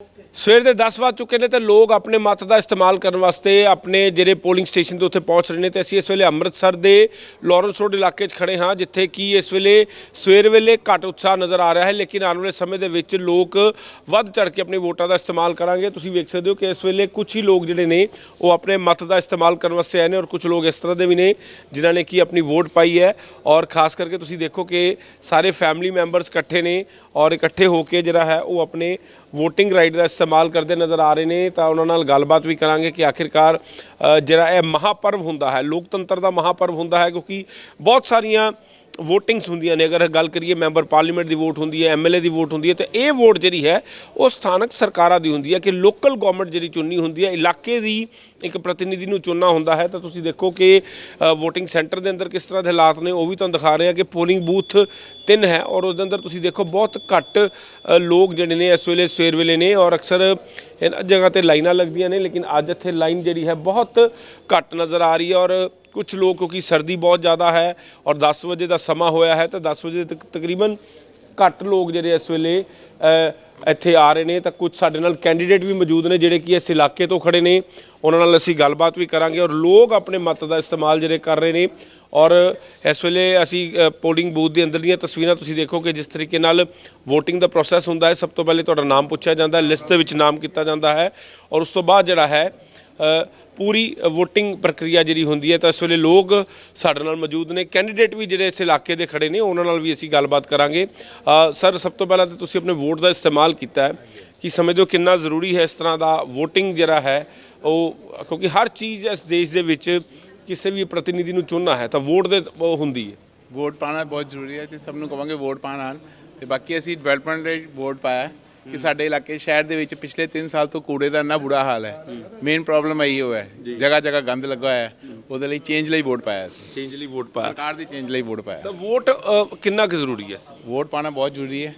ਸਵੇਰ ਦੇ 10 ਵੱਜ ਚੁੱਕੇ ਨੇ ਤੇ ਲੋਕ ਆਪਣੇ ਮਤ ਦਾ ਇਸਤੇਮਾਲ ਕਰਨ ਵਾਸਤੇ ਆਪਣੇ ਜਿਹੜੇ ਪੋਲਿੰਗ ਸਟੇਸ਼ਨ ਦੇ ਉੱਤੇ ਪਹੁੰਚ ਰਹੇ ਨੇ ਤੇ ਅਸੀਂ ਇਸ ਵੇਲੇ ਅੰਮ੍ਰਿਤਸਰ ਦੇ ਲਾਰੈਂਸ ਰੋਡ ਇਲਾਕੇ 'ਚ ਖੜੇ ਹਾਂ, ਜਿੱਥੇ ਕਿ ਇਸ ਵੇਲੇ ਸਵੇਰ ਵੇਲੇ ਘੱਟ ਉਤਸ਼ਾਹ ਨਜ਼ਰ ਆ ਰਿਹਾ ਹੈ, ਲੇਕਿਨ ਆਉਣ ਵਾਲੇ ਸਮੇਂ ਦੇ ਵਿੱਚ ਲੋਕ ਵੱਧ ਚੜ ਕੇ ਆਪਣੀ ਵੋਟਾਂ ਦਾ ਇਸਤੇਮਾਲ ਕਰਾਂਗੇ। ਤੁਸੀਂ ਵੇਖ ਸਕਦੇ ਹੋ ਕਿ ਇਸ ਵੇਲੇ ਕੁਝ ਹੀ ਲੋਕ ਜਿਹੜੇ ਨੇ, ਉਹ ਆਪਣੇ ਮਤ ਦਾ ਇਸਤੇਮਾਲ ਕਰਨ ਵਾਸਤੇ ਆਏ ਨੇ ਔਰ ਕੁਝ ਲੋਕ ਇਸ ਤਰ੍ਹਾਂ ਦੇ ਵੀ ਨੇ ਜਿਨ੍ਹਾਂ ਨੇ ਕੀ ਆਪਣੀ ਵੋਟ ਪਾਈ ਹੈ ਔਰ ਖਾਸ ਕਰਕੇ ਤੁਸੀਂ ਦੇਖੋ ਕਿ ਸਾਰੇ ਫੈਮਿਲੀ ਮੈਂਬਰਸ ਇਕੱਠੇ ਨੇ ਔਰ ਇਕੱਠੇ ਹੋ ਕੇ ਜਿਹੜਾ ਹੈ ਉਹ ਆਪਣੇ ਵੋਟਿੰਗ ਰਾਈਟ ਦਾ ਇਸਤੇਮਾਲ ਕਰਦੇ ਨਜ਼ਰ ਆ ਰਹੇ ਨੇ, ਤਾਂ ਉਹਨਾਂ ਨਾਲ ਗੱਲਬਾਤ ਵੀ ਕਰਾਂਗੇ ਕਿ ਆਖਿਰਕਾਰ ਜਿਹੜਾ ਇਹ ਮਹਾਪਰਵ ਹੁੰਦਾ ਹੈ, ਲੋਕਤੰਤਰ ਦਾ ਮਹਾਪਰਵ ਹੁੰਦਾ ਹੈ, ਕਿਉਂਕਿ ਬਹੁਤ ਸਾਰੀਆਂ ਵੋਟਿੰਗਸ ਹੁੰਦੀਆਂ ਨੇ, ਅਗਰ ਗੱਲ ਕਰੀਏ ਮੈਂਬਰ ਪਾਰਲੀਮੈਂਟ ਦੀ ਵੋਟ ਹੁੰਦੀ ਹੈ ਐਮਐਲਏ ਦੀ ਵੋਟ ਹੁੰਦੀ ਹੈ, ਤੇ ਇਹ ਵੋਟ ਜਿਹੜੀ ਹੈ, ਉਹ ਸਥਾਨਕ ਸਰਕਾਰਾਂ ਦੀ ਹੁੰਦੀ ਹੈ ਕਿ ਲੋਕਲ ਗਵਰਨਮੈਂਟ ਜਿਹੜੀ ਚੁਣਨੀ ਹੁੰਦੀ ਹੈ, ਇਲਾਕੇ ਦੀ ਇੱਕ ਪ੍ਰਤੀਨਿਧੀ ਨੂੰ ਚੁਣਨਾ ਹੁੰਦਾ ਹੈ। ਤਾਂ ਤੁਸੀਂ ਦੇਖੋ ਕਿ ਵੋਟਿੰਗ ਸੈਂਟਰ ਦੇ ਅੰਦਰ ਕਿਸ ਤਰ੍ਹਾਂ ਦੇ ਹਾਲਾਤ ਨੇ, ਉਹ ਵੀ ਤੁਹਾਨੂੰ ਦਿਖਾ ਰਹੇ ਹਾਂ ਕਿ ਪੋਲਿੰਗ ਬੂਥ ਤਿੰਨ ਹੈ ਔਰ ਉਹਦੇ ਅੰਦਰ ਤੁਸੀਂ ਦੇਖੋ ਬਹੁਤ ਘੱਟ ਲੋਕ ਜਿਹੜੇ ਨੇ ਇਸ ਵੇਲੇ ਸਵੇਰ ਵੇਲੇ ਨੇ ਔਰ ਅਕਸਰ ਇਹਨਾਂ ਜਗ੍ਹਾ ਤੇ ਲਾਈਨਾਂ ਲੱਗਦੀਆਂ ਨੇ, ਲੇਕਿਨ ਅੱਜ ਇੱਥੇ ਲਾਈਨ ਜਿਹੜੀ ਹੈ ਬਹੁਤ ਘੱਟ ਨਜ਼ਰ ਆ ਰਹੀ ਹੈ ਔਰ ਕੁਝ ਲੋਕ, ਕਿਉਂਕਿ ਸਰਦੀ ਬਹੁਤ ਜ਼ਿਆਦਾ ਹੈ ਔਰ 10 ਵਜੇ ਦਾ ਸਮਾਂ ਹੋਇਆ ਹੈ, ਤਾਂ 10 ਵਜੇ ਤੱਕ ਤਕਰੀਬਨ ਘੱਟ ਲੋਕ ਜਿਹੜੇ ਇਸ ਵੇਲੇ ਇੱਥੇ ਆ ਰਹੇ ਨੇ। ਤਾਂ ਕੁਝ ਸਾਡੇ ਨਾਲ ਕੈਂਡੀਡੇਟ ਵੀ ਮੌਜੂਦ ਨੇ, ਜਿਹੜੇ ਕਿ ਇਸ ਇਲਾਕੇ ਤੋਂ ਖੜੇ ਨੇ। ਉਹਨਾਂ ਨਾਲ ਅਸੀਂ ਗੱਲਬਾਤ ਵੀ ਕਰਾਂਗੇ ਔਰ ਲੋਕ ਆਪਣੇ ਮਤ ਦਾ ਇਸਤੇਮਾਲ ਜਿਹੜੇ ਕਰ ਰਹੇ ਨੇ। ਔਰ ਇਸ ਵੇਲੇ ਅਸੀਂ ਪੋਲਿੰਗ ਬੂਥ ਦੇ ਅੰਦਰ ਦੀਆਂ ਤਸਵੀਰਾਂ ਤੁਸੀਂ ਦੇਖੋ ਕਿ ਜਿਸ ਤਰੀਕੇ ਨਾਲ VOTING ਦਾ ਪ੍ਰੋਸੈਸ ਹੁੰਦਾ ਹੈ। ਸਭ ਤੋਂ ਪਹਿਲੇ ਤੁਹਾਡਾ ਨਾਮ ਪੁੱਛਿਆ ਜਾਂਦਾ ਹੈ ਲਿਸਟ ਦੇ ਵਿੱਚ ਨਾਮ ਕੀਤਾ ਜਾਂਦਾ ਹੈ। ਔਰ ਉਸ ਤੋਂ ਬਾਅਦ ਜਿਹੜਾ ਹੈ ਪੂਰੀ VOTING ਪ੍ਰਕਿਰਿਆ ਜਿਹੜੀ ਹੁੰਦੀ ਹੈ, ਤਾਂ ਇਸ ਵੇਲੇ ਲੋਕ ਸਾਡੇ ਨਾਲ ਮੌਜੂਦ ਨੇ। ਕੈਂਡੀਡੇਟ ਵੀ ਜਿਹੜੇ ਇਸ ਇਲਾਕੇ ਦੇ ਖੜੇ ਨੇ, ਉਹਨਾਂ ਨਾਲ ਵੀ ਅਸੀਂ ਗੱਲਬਾਤ ਕਰਾਂਗੇ। ਸਰ, ਸਭ ਤੋਂ ਪਹਿਲਾਂ ਤਾਂ ਤੁਸੀਂ ਆਪਣੇ ਵੋਟ ਦਾ ਇਸਤੇਮਾਲ ਕੀਤਾ ਹੈ। ਕੀ ਸਮਝਦੇ ਹੋ ਕਿੰਨਾ ਜ਼ਰੂਰੀ ਹੈ ਇਸ ਤਰ੍ਹਾਂ ਦਾ VOTING ਜਿਹੜਾ ਹੈ, ਉਹ, ਕਿਉਂਕਿ ਹਰ ਚੀਜ਼ ਇਸ ਦੇਸ਼ ਦੇ ਵਿੱਚ ਕਿਸੇ ਵੀ ਪ੍ਰਤੀਨਿਧੀ ਨੂੰ ਚੁਣਨਾ ਹੈ, ਤਾਂ ਵੋਟ ਦੇ ਉਹ ਹੁੰਦੀ ਹੈ। ਵੋਟ ਪਾਣਾ ਬਹੁਤ ਜ਼ਰੂਰੀ ਹੈ ਤੇ ਸਭ ਨੂੰ ਕਹਾਂਗੇ ਵੋਟ ਪਾਣ ਆਉਣ ਤੇ ਬਾਕੀ ਅਸੀਂ ਡਿਵੈਲਪਮੈਂਟ ਲਈ ਵੋਟ ਪਾਇਆ ਕਿ ਸਾਡੇ ਇਲਾਕੇ ਸ਼ਹਿਰ ਦੇ ਵਿੱਚ ਪਿਛਲੇ 3 ਸਾਲ ਤੋਂ ਕੂੜੇ ਦਾ ਇੰਨਾ ਬੁਰਾ ਹਾਲ ਹੈ। ਮੇਨ ਪ੍ਰੋਬਲਮ ਇਹੀ ਹੋਇਆ ਹੈ। ਜਗ੍ਹਾ ਜਗ੍ਹਾ ਗੰਦ ਲੱਗਾ ਹੋਇਆ ਹੈ। ਉਹਦੇ ਲਈ ਚੇਂਜ ਲਈ ਵੋਟ ਪਾਇਆ ਅਸੀਂ ਚੇਂਜ ਲਈ ਵੋਟ ਪਾਇਆ। ਸਰਕਾਰ ਦੀ ਚੇਂਜ ਲਈ ਵੋਟ ਪਾਇਆ। ਤਾਂ ਵੋਟ ਅ, ਕਿੰਨਾ ਕੁ ਜ਼ਰੂਰੀ ਹੈ? ਵੋਟ ਪਾਣਾ ਬਹੁਤ ਜ਼ਰੂਰੀ ਹੈ।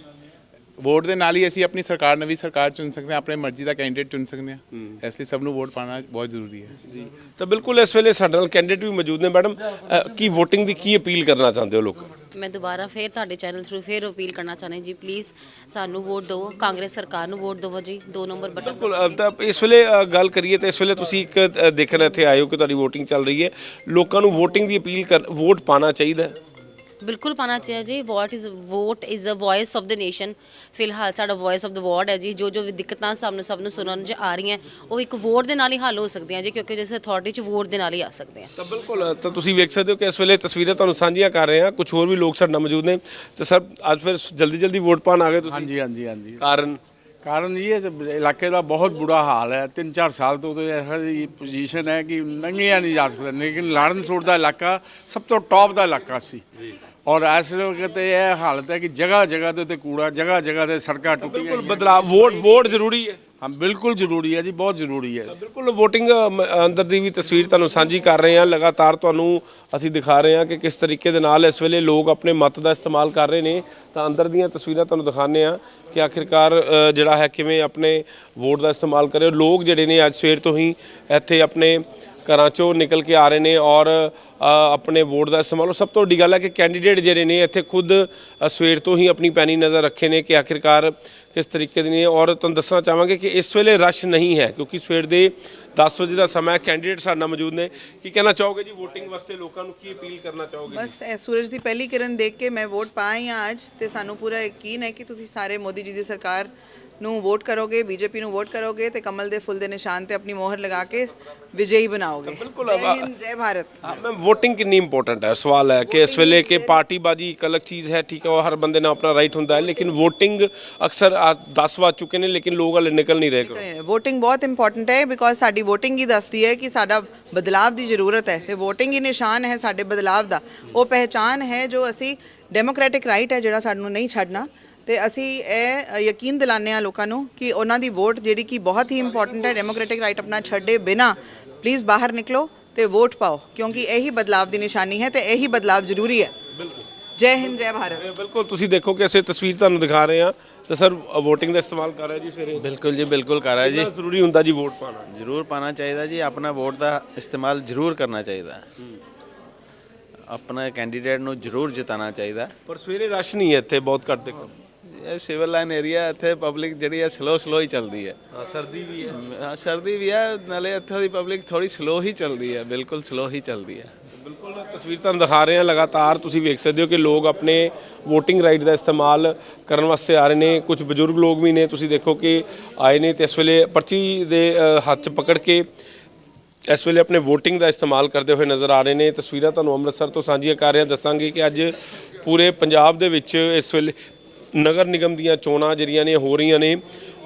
ਵੋਟ ਦੇ ਨਾਲ ਹੀ ਅਸੀਂ ਆਪਣੀ ਸਰਕਾਰ ਨਵੀਂ ਸਰਕਾਰ ਚੁਣ ਸਕਦੇ ਹਾਂ ਆਪਣੇ ਮਰਜ਼ੀ ਦਾ ਕੈਂਡੀਡੇਟ ਚੁਣ ਸਕਦੇ ਹਾਂ। ਇਸ ਲਈ ਸਭ ਨੂੰ ਵੋਟ ਪਾਣਾ ਬਹੁਤ ਜ਼ਰੂਰੀ ਹੈ। ਜੀ। ਤਾਂ ਬਿਲਕੁਲ ਇਸ ਵੇਲੇ ਸਾਡੇ ਨਾਲ ਕੈਂਡੀਡੇਟ ਵੀ ਮੌਜੂਦ ਨੇ ਮੈਡਮ। ਕੀ VOTING ਦੀ ਕੀ ਅਪੀਲ ਕਰਨਾ ਚਾਹੁੰਦੇ ਹੋ ਲੋਕ? ਮੈਂ ਦੁਬਾਰਾ ਫੇਰ ਤੁਹਾਡੇ ਚੈਨਲ ਥਰੂ ਫੇਰ ਅਪੀਲ ਕਰਨਾ ਚਾਹੁੰਦੀ ਜੀ ਪਲੀਜ਼ ਸਾਨੂੰ ਵੋਟ ਦਿਓ। ਕਾਂਗਰਸ ਸਰਕਾਰ ਨੂੰ ਵੋਟ ਦਿਓ ਜੀ। ਦੋ ਨੰਬਰ ਬਟਨ ਬਿਲਕੁਲ ਅ, ਤਾਂ ਇਸ ਵੇਲੇ ਅ, ਗੱਲ ਕਰੀਏ ਤਾਂ ਇਸ ਵੇਲੇ ਤੁਸੀਂ ਇੱਕ ਅ, ਦੇਖਣ ਇੱਥੇ ਆਏ ਹੋ ਕਿ ਤੁਹਾਡੀ VOTING ਚੱਲ ਰਹੀ ਹੈ। ਲੋਕਾਂ ਨੂੰ VOTING ਦੀ ਅਪੀਲ ਕਰ ਵੋਟ ਪਾਣਾ ਚਾਹੀਦਾ ਹੈ। ਬਿਲਕੁਲ ਪਾਣਾ ਚਾਹੀਦਾ ਜੀ। Vote is vote is a voice of the nation ਫਿਲਹਾਲ ਸਾਡਾ ਵੌਇਸ ਆਫ ਦ ਵਾਰਡ ਹੈ ਜੀ। ਜੋ ਜੋ ਵੀ ਦਿੱਕਤਾਂ ਸਾਹਮਣੇ ਸਭ ਨੂੰ ਸੁਣਨ 'ਚ ਆ ਰਹੀਆਂ ਉਹ ਇੱਕ ਵੋਟ ਦੇ ਨਾਲ ਹੀ ਹੱਲ ਹੋ ਸਕਦੀਆਂ ਜੀ ਕਿਉਂਕਿ ਜਿਸ ਅਥਾਰਟੀ 'ਚ ਵੋਟ ਦੇ ਨਾਲ ਹੀ ਆ ਸਕਦੇ ਆ। ਤਾਂ ਬਿਲਕੁਲ ਤਾਂ ਤੁਸੀਂ ਵੇਖ ਸਕਦੇ ਹੋ ਕਿ ਇਸ ਵੇਲੇ ਤਸਵੀਰਾਂ ਤੁਹਾਨੂੰ ਸਾਂਝੀਆਂ ਕਰ ਰਹੇ ਹਾਂ। ਕੁਝ ਹੋਰ ਵੀ ਲੋਕ ਸਾਡੇ ਨਾਲ ਮੌਜੂਦ ਨੇ। ਤੇ ਸਰ ਅੱਜ ਫਿਰ ਜਲਦੀ ਜਲਦੀ ਵੋਟ ਪਾਣ ਆ ਗਏ ਤੁਸੀਂ। ਹਾਂਜੀ ਹਾਂਜੀ ਹਾਂਜੀ। ਕਾਰਨ? ਕਾਰਨ ਜੀ ਇਹ ਇਲਾਕੇ ਦਾ ਬਹੁਤ ਬੁਰਾ ਹਾਲ ਹੈ। 3-4 ਸਾਲ ਤੋਂ ਤੇ ਇਹੋ ਜਿਹੀ ਪੋਜੀਸ਼ਨ ਹੈ ਕਿ ਨੰਗਿਆ ਨਹੀਂ ਜਾ ਸਕਦਾ ਲੇਕਿਨ ਰੋਡ ਦਾ ਇਲਾਕਾ ਸਭ ਤੋਂ ਟੌਪ ਦਾ ਇਲਾਕਾ ਸੀ। ਔਰ ਇਸ ਵਕਤ ਇਹ ਹਾਲਤ ਹੈ ਕਿ ਜਗ੍ਹਾ ਜਗ੍ਹਾ ਦੇ ਉੱਤੇ ਕੂੜਾ ਜਗ੍ਹਾ ਜਗ੍ਹਾ ਤੇ ਸੜਕਾਂ ਟੁੱਟੀਆਂ ਬਿਲਕੁਲ ਬਦਲਾਅ ਵੋਟ ਵੋਟ ਜ਼ਰੂਰੀ ਹੈ। ਹਾਂ ਬਿਲਕੁਲ ਜ਼ਰੂਰੀ ਹੈ ਜੀ ਬਹੁਤ ਜ਼ਰੂਰੀ ਹੈ। ਬਿਲਕੁਲ VOTING ਅੰਦਰ ਦੀ ਵੀ ਤਸਵੀਰ ਤੁਹਾਨੂੰ ਸਾਂਝੀ ਕਰ ਰਹੇ ਹਾਂ। ਲਗਾਤਾਰ ਤੁਹਾਨੂੰ ਅਸੀਂ ਦਿਖਾ ਰਹੇ ਹਾਂ ਕਿ ਕਿਸ ਤਰੀਕੇ ਦੇ ਨਾਲ ਇਸ ਵੇਲੇ ਲੋਕ ਆਪਣੇ ਮਤ ਦਾ ਇਸਤੇਮਾਲ ਕਰ ਰਹੇ ਨੇ। ਤਾਂ ਅੰਦਰ ਦੀਆਂ ਤਸਵੀਰਾਂ ਤੁਹਾਨੂੰ ਦਿਖਾਉਂਦੇ ਹਾਂ ਕਿ ਆਖਿਰਕਾਰ ਜਿਹੜਾ ਹੈ ਕਿਵੇਂ ਆਪਣੇ ਵੋਟ ਦਾ ਇਸਤੇਮਾਲ ਕਰੇ ਲੋਕ ਜਿਹੜੇ ਨੇ ਅੱਜ ਸਵੇਰ ਤੋਂ ਹੀ ਇੱਥੇ ਆਪਣੇ ਘਰਾਂ ਚੋਂ ਨਿਕਲ ਕੇ ਆ ਰਹੇ ਨੇ ਔਰ ਆਪਣੇ ਵੋਟ ਦਾ ਇਸਤੇਮਾਲ। ਉਹ ਸਭ ਤੋਂ ਵੱਡੀ ਗੱਲ ਹੈ ਕਿ ਕੈਂਡੀਡੇਟ ਜਿਹੜੇ ਨੇ ਇੱਥੇ ਖੁਦ ਸਵੇਰ ਤੋਂ ਹੀ ਆਪਣੀ ਪੈਣੀ ਨਜ਼ਰ ਰੱਖੇ ਨੇ ਕਿ ਆਖਿਰਕਾਰ ਕਿਸ ਤਰੀਕੇ ਦੇ ਨੇ। ਔਰ ਤੁਹਾਨੂੰ ਦੱਸਣਾ ਚਾਹਾਂਗੇ ਕਿ ਇਸ ਵੇਲੇ ਰਸ਼ ਨਹੀਂ ਹੈ ਕਿਉਂਕਿ ਸਵੇਰ ਦੇ 10 ਵਜੇ ਦਾ ਸਮਾਂ ਹੈ। ਕੈਂਡੀਡੇਟ ਸਾਡੇ ਨਾਲ ਮੌਜੂਦ ਨੇ। ਕੀ ਕਹਿਣਾ ਚਾਹੋਗੇ ਜੀ VOTING ਵਾਸਤੇ ਲੋਕਾਂ ਨੂੰ? ਕੀ ਅਪੀਲ ਕਰਨਾ ਚਾਹੋਗੇ? ਬਸ ਇਹ ਸੂਰਜ ਦੀ ਪਹਿਲੀ ਕਿਰਨ ਦੇਖ ਕੇ ਮੈਂ ਵੋਟ ਪਾਈ ਹਾਂ ਅੱਜ ਤੇ ਸਾਨੂੰ ਪੂਰਾ ਯਕੀਨ ਹੈ ਕਿ ਤੁਸੀਂ ਸਾਰੇ ਮੋਦੀ ਜੀ ਦੀ ਸਰਕਾਰ ਨੂੰ ਵੋਟ ਕਰੋਗੇ ਬੀਜੇਪੀ ਨੂੰ ਵੋਟ ਕਰੋਗੇ ਤੇ ਕਮਲ ਦੇ ਫੁੱਲ ਦੇ ਨਿਸ਼ਾਨ ਤੇ ਆਪਣੀ ਮੋਹਰ ਲਗਾ ਕੇ ਵਿਜੇਈ ਬਣਾਓਗੇ। ਬਿਲਕੁਲ, ਜੈ ਹਿੰਦ ਜੈ ਭਾਰਤ। ਹਾਂ ਵੋਟਿੰਗ ਕਿੰਨੀ ਇੰਪੋਰਟੈਂਟ ਹੈ? ਸਵਾਲ ਹੈ ਕਿ ਇਸ ਵੇਲੇ ਕਿ ਪਾਰਟੀਬਾਜੀ ਇੱਕ ਅਲੱਗ ਚੀਜ਼ ਹੈ, ਠੀਕ ਹੈ, ਉਹ ਹਰ ਬੰਦੇ ਨਾਲ ਆਪਣਾ ਰਾਈਟ ਹੁੰਦਾ ਹੈ, ਲੇਕਿਨ ਵੋਟਿੰਗ ਅਕਸਰ 10 ਵੱਜ ਚੁੱਕੇ ਨੇ, ਲੇਕਿਨ ਲੋਕ ਹਲੇ ਨਿਕਲ ਨਹੀਂ ਰਹੇ ਵੋਟਿੰਗ ਬਹੁਤ ਇੰਪੋਰਟੈਂਟ ਹੈ ਬਿਕੋਜ਼ ਸਾਡੀ ਵੋਟਿੰਗ ਹੀ ਦੱਸਦੀ ਹੈ ਕਿ ਸਾਡਾ ਬਦਲਾਵ ਦੀ ਜ਼ਰੂਰਤ ਹੈ ਤੇ ਵੋਟਿੰਗ ਹੀ ਨਿਸ਼ਾਨ ਹੈ ਸਾਡੇ ਬਦਲਾਵ ਦਾ। ਉਹ ਪਹਿਚਾਨ ਹੈ ਜੋ ਅਸੀਂ ਡੈਮੋਕ੍ਰੈਟਿਕ ਰਾਈਟ ਹੈ ਜਿਹੜਾ ਸਾਨੂੰ ਨਹੀਂ ਛੱਡਣਾ ਤੇ ਅਸੀਂ ਇਹ ਯਕੀਨ ਦਿਲਾਉਂਦੇ ਹਾਂ ਲੋਕਾਂ ਨੂੰ ਕਿ ਉਹਨਾਂ ਦੀ ਵੋਟ ਜਿਹੜੀ ਕਿ ਬਹੁਤ ਹੀ ਇੰਪੋਰਟੈਂਟ ਹੈ ਡੈਮੋਕ੍ਰੈਟਿਕ ਰਾਈਟ ਆਪਣਾ ਛੱਡੇ ਬਿਨਾ ਪਲੀਜ਼ ਬਾਹਰ ਨਿਕਲੋ। ਤੇ ਵੋਟ ਪਾਓ ਕਿਉਂਕਿ ਇਹੀ ਬਦਲਾਵ ਦੀ ਨਿਸ਼ਾਨੀ ਹੈ ਤੇ ਇਹੀ ਬਦਲਾਵ ਜ਼ਰੂਰੀ ਹੈ। ਜੈ ਹਿੰਦ ਜੈ ਭਾਰਤ। ਬਿਲਕੁਲ ਤੁਸੀਂ ਦੇਖੋ ਕਿ ਅਸੀਂ ਤਸਵੀਰ ਤੁਹਾਨੂੰ ਦਿਖਾ ਰਹੇ ਹਾਂ ਤਾਂ ਸਰ VOTING ਦਾ ਇਸਤੇਮਾਲ ਕਰ ਰਹੇ ਜੀ ਸਵੇਰੇ? ਬਿਲਕੁਲ ਜੀ ਬਿਲਕੁਲ ਕਰ ਰਿਹਾ ਜੀ। ਕਿੰਨਾ ਜ਼ਰੂਰੀ ਹੁੰਦਾ ਜੀ ਵੋਟ ਪਾਣਾ? ਜ਼ਰੂਰ ਪਾਣਾ ਚਾਹੀਦਾ ਜੀ ਆਪਣਾ ਵੋਟ ਦਾ ਇਸਤੇਮਾਲ ਜ਼ਰੂਰ ਕਰਨਾ ਚਾਹੀਦਾ। ਆਪਣਾ ਕੈਂਡੀਡੇਟ ਨੂੰ ਜ਼ਰੂਰ ਜਿਤਾਉਣਾ ਚਾਹੀਦਾ। ਪਰ ਸਵੇਰੇ ਰਸ਼ ਨਹੀਂ ਹੈ ਇੱਥੇ ਬਹੁਤ ਘੱਟ ਦੇਖੋ। ਇਹ ਸਿਵਲ ਲਾਈਨ ਏਰੀਆ ਇੱਥੇ ਪਬਲਿਕ ਜਿਹੜੀ ਹੈ ਸਲੋ ਸਲੋ ਹੀ ਚੱਲਦੀ ਹੈ। ਹਾਂ ਸਰਦੀ ਵੀ ਹੈ। ਹਾਂ ਸਰਦੀ ਵੀ ਹੈ ਨਾਲੇ ਇੱਥੇ ਦੀ ਪਬਲਿਕ ਥੋੜੀ ਸਲੋ ਹੀ ਚੱਲਦੀ ਹੈ ਬਿਲਕੁਲ ਸਲੋ ਹੀ ਚੱਲਦੀ ਹੈ। ਬਿਲਕੁਲ ਤਸਵੀਰ ਤੁਹਾਨੂੰ ਦਿਖਾ ਰਹੇ ਹਾਂ ਲਗਾਤਾਰ ਤੁਸੀਂ ਵੇਖ ਸਕਦੇ ਹੋ ਕਿ ਲੋਕ ਆਪਣੇ VOTING ਰਾਈਟ ਦਾ ਇਸਤੇਮਾਲ ਕਰਨ ਵਾਸਤੇ ਆ ਰਹੇ ਨੇ। ਕੁਝ ਬਜ਼ੁਰਗ ਲੋਕ ਵੀ ਨੇ ਤੁਸੀਂ ਦੇਖੋ ਕਿ ਆਏ ਨੇ ਤੇ ਇਸ ਵੇਲੇ ਪਰਚੀ ਦੇ ਹੱਥ 'ਚ ਪਕੜ ਕੇ ਇਸ ਵੇਲੇ ਆਪਣੇ VOTING ਦਾ ਇਸਤੇਮਾਲ ਕਰਦੇ ਹੋਏ ਨਜ਼ਰ ਆ ਰਹੇ ਨੇ। ਤਸਵੀਰਾਂ ਤੁਹਾਨੂੰ ਅੰਮ੍ਰਿਤਸਰ ਤੋਂ ਸਾਂਝੀਆਂ ਕਰ ਰਹੇ ਹਾਂ। ਦੱਸਾਂਗੇ ਕਿ ਅੱਜ ਪੂਰੇ ਪੰਜਾਬ ਦੇ ਵਿੱਚ ਇਸ ਵੇਲੇ ਨਗਰ ਨਿਗਮ ਦੀਆਂ ਚੋਣਾਂ ਜਿਹੜੀਆਂ ਨੇ ਹੋ ਰਹੀਆਂ ਨੇ,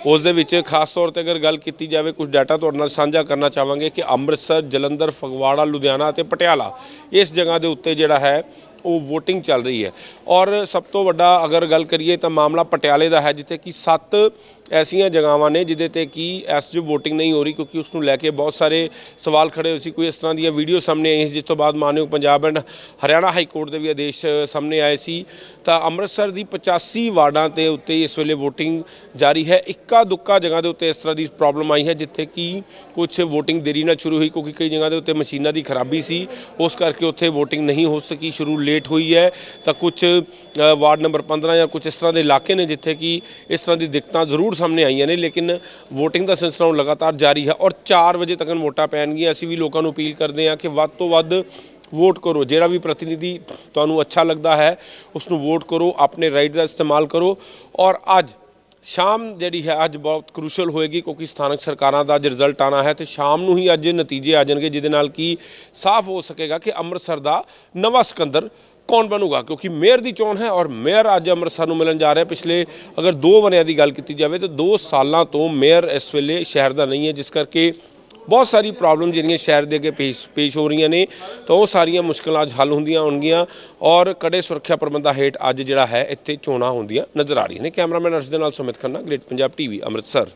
ਉਸ ਦੇ ਵਿੱਚ ਖਾਸ ਤੌਰ ਤੇ ਅਗਰ ਗੱਲ ਕੀਤੀ ਜਾਵੇ, ਕੁਝ ਡਾਟਾ ਤੁਹਾਡੇ ਨਾਲ ਸਾਂਝਾ ਕਰਨਾ ਚਾਹਾਂਗੇ ਕਿ ਅੰਮ੍ਰਿਤਸਰ, ਜਲੰਧਰ, ਫਗਵਾੜਾ, ਲੁਧਿਆਣਾ ਅਤੇ ਪਟਿਆਲਾ, ਇਸ ਜਗ੍ਹਾ ਦੇ ਉੱਤੇ ਜਿਹੜਾ ਹੈ ਉਹ VOTING ਚੱਲ ਰਹੀ ਹੈ। ਔਰ ਸਭ ਤੋਂ ਵੱਡਾ ਅਗਰ ਗੱਲ ਕਰੀਏ ਤਾਂ ਮਾਮਲਾ ਪਟਿਆਲੇ ਦਾ ਹੈ ਜਿੱਥੇ ਕਿ ਸੱਤ ਐਸੀਆਂ ਜਗ੍ਹਾਵਾਂ ਨੇ ਜਿੱਦੇ ਤੇ ਕਿ ਐਸ ਜੋ VOTING ਨਹੀਂ ਹੋ ਰਹੀ ਕਿਉਂਕਿ ਉਸ ਨੂੰ ਲੈ ਕੇ ਬਹੁਤ ਸਾਰੇ ਸਵਾਲ ਖੜੇ ਹੋਏ ਸੀ। ਕੋਈ ਇਸ ਤਰ੍ਹਾਂ ਦੀਆਂ ਵੀਡੀਓ ਸਾਹਮਣੇ ਆਈ ਸੀ, ਜਿਸ ਤੋਂ ਬਾਅਦ ਮਾਨਯੋਗ Punjab and Haryana high court ਦੇ ਵੀ ਆਦੇਸ਼ ਸਾਹਮਣੇ ਆਏ ਸੀ। ਤਾਂ ਅੰਮ੍ਰਿਤਸਰ ਦੀ 85 ਵਾਰਡਾਂ ਤੇ ਉੱਤੇ ਇਸ ਵੇਲੇ VOTING ਜਾਰੀ ਹੈ। ਇੱਕਾ ਦੁੱਕਾ ਜਗ੍ਹਾ ਦੇ ਉੱਤੇ ਇਸ ਤਰ੍ਹਾਂ ਦੀ ਪ੍ਰੋਬਲਮ ਆਈ ਹੈ ਜਿੱਥੇ ਕਿ ਕੁਝ VOTING ਦੇਰੀ ਨਾਲ ਸ਼ੁਰੂ ਹੋਈ ਕਿਉਂਕਿ ਕਈ ਜਗ੍ਹਾ ਦੇ ਉੱਤੇ ਮਸ਼ੀਨਾਂ ਦੀ ਖਰਾਬੀ ਸੀ। ਉਸ ਕਰਕੇ ਉੱਥੇ VOTING ਨਹੀਂ ਹੋ ਸਕੀ। ਸ਼ੁਰੂ ਲੇਟ ਹੋਈ ਹੈ, ਤਾਂ ਕੁਝ ਵਾਰਡ ਨੰਬਰ 15 ਜਾਂ ਕੁਝ ਇਸ ਤਰ੍ਹਾਂ ਦੇ ਇਲਾਕੇ ਨੇ ਜਿੱਥੇ ਕਿ ਇਸ ਤਰ੍ਹਾਂ ਦੀ ਦਿੱਕਤਾਂ ਜ਼ਰੂਰ ਸਾਹਮਣੇ ਆਈਆਂ ਨੇ, ਲੇਕਿਨ VOTING ਦਾ ਸਿਲਸਿਲਾ ਹੁਣ ਲਗਾਤਾਰ ਜਾਰੀ ਹੈ ਔਰ 4 ਵਜੇ ਤੱਕ ਵੋਟਾਂ ਪੈਣਗੀਆਂ। ਅਸੀਂ ਵੀ ਲੋਕਾਂ ਨੂੰ ਅਪੀਲ ਕਰਦੇ ਹਾਂ ਕਿ ਵੱਧ ਤੋਂ ਵੱਧ ਵੋਟ ਕਰੋ। ਜਿਹੜਾ ਵੀ ਪ੍ਰਤੀਨਿਧੀ ਤੁਹਾਨੂੰ ਅੱਛਾ ਲੱਗਦਾ ਹੈ ਉਸ ਨੂੰ ਵੋਟ ਕਰੋ, ਆਪਣੇ ਰਾਈਟ ਦਾ ਇਸਤੇਮਾਲ ਕਰੋ ਔਰ ਅੱਜ ਸ਼ਾਮ ਜਿਹੜੀ ਹੈ ਅੱਜ ਬਹੁਤ ਕ੍ਰੂਸ਼ਲ ਹੋਏਗੀ ਕਿਉਂਕਿ ਸਥਾਨਕ ਸਰਕਾਰਾਂ ਦਾ ਅੱਜ ਰਿਜ਼ਲਟ ਆਣਾ ਹੈ ਤੇ ਸ਼ਾਮ ਨੂੰ ਹੀ ਅੱਜ ਨਤੀਜੇ ਆ ਜਾਣਗੇ, ਜਿਹਦੇ ਨਾਲ ਕੀ ਸਾਫ਼ ਹੋ ਸਕੇਗਾ ਕਿ ਅੰਮ੍ਰਿਤਸਰ ਦਾ ਨਵਾਂ ਸਿਕੰਦਰ ਕੌਣ ਬਣੂਗਾ? ਕਿਉਂਕਿ ਮੇਅਰ ਦੀ ਚੋਣ ਹੈ ਔਰ ਮੇਅਰ ਅੱਜ ਅੰਮ੍ਰਿਤਸਰ ਨੂੰ ਮਿਲਣ ਜਾ ਰਿਹਾ। ਪਿਛਲੇ ਅਗਰ ਦੋ ਵਰਿਆਂ ਦੀ ਗੱਲ ਕੀਤੀ ਜਾਵੇ ਤਾਂ 2 ਸਾਲਾਂ ਤੋਂ ਮੇਅਰ ਇਸ ਵੇਲੇ ਸ਼ਹਿਰ ਦਾ ਨਹੀਂ ਹੈ, ਜਿਸ ਕਰਕੇ ਬਹੁਤ ਸਾਰੀ ਪ੍ਰੋਬਲਮ ਜਿਹੜੀਆਂ ਸ਼ਹਿਰ ਦੇ ਅੱਗੇ ਪੇਸ਼ ਪੇਸ਼ ਹੋ ਰਹੀਆਂ ਨੇ, ਤਾਂ ਉਹ ਸਾਰੀਆਂ ਮੁਸ਼ਕਲਾਂ ਅੱਜ ਹੱਲ ਹੁੰਦੀਆਂ ਹੋਣਗੀਆਂ ਔਰ ਕੜੇ ਸੁਰੱਖਿਆ ਪ੍ਰਬੰਧਾਂ ਹੇਠ ਅੱਜ ਜਿਹੜਾ ਹੈ ਇੱਥੇ ਚੋਣਾਂ ਹੁੰਦੀਆਂ ਨਜ਼ਰ ਆ ਰਹੀਆਂ ਨੇ। ਕੈਮਰਾਮੈਨ ਅਰਸ਼ ਦੇ ਨਾਲ ਸੁਮਿਤ ਖੰਨਾ ਗ੍ਰੇਟ ਪੰਜਾਬ ਟੀਵੀ ਅੰਮ੍ਰਿਤਸਰ।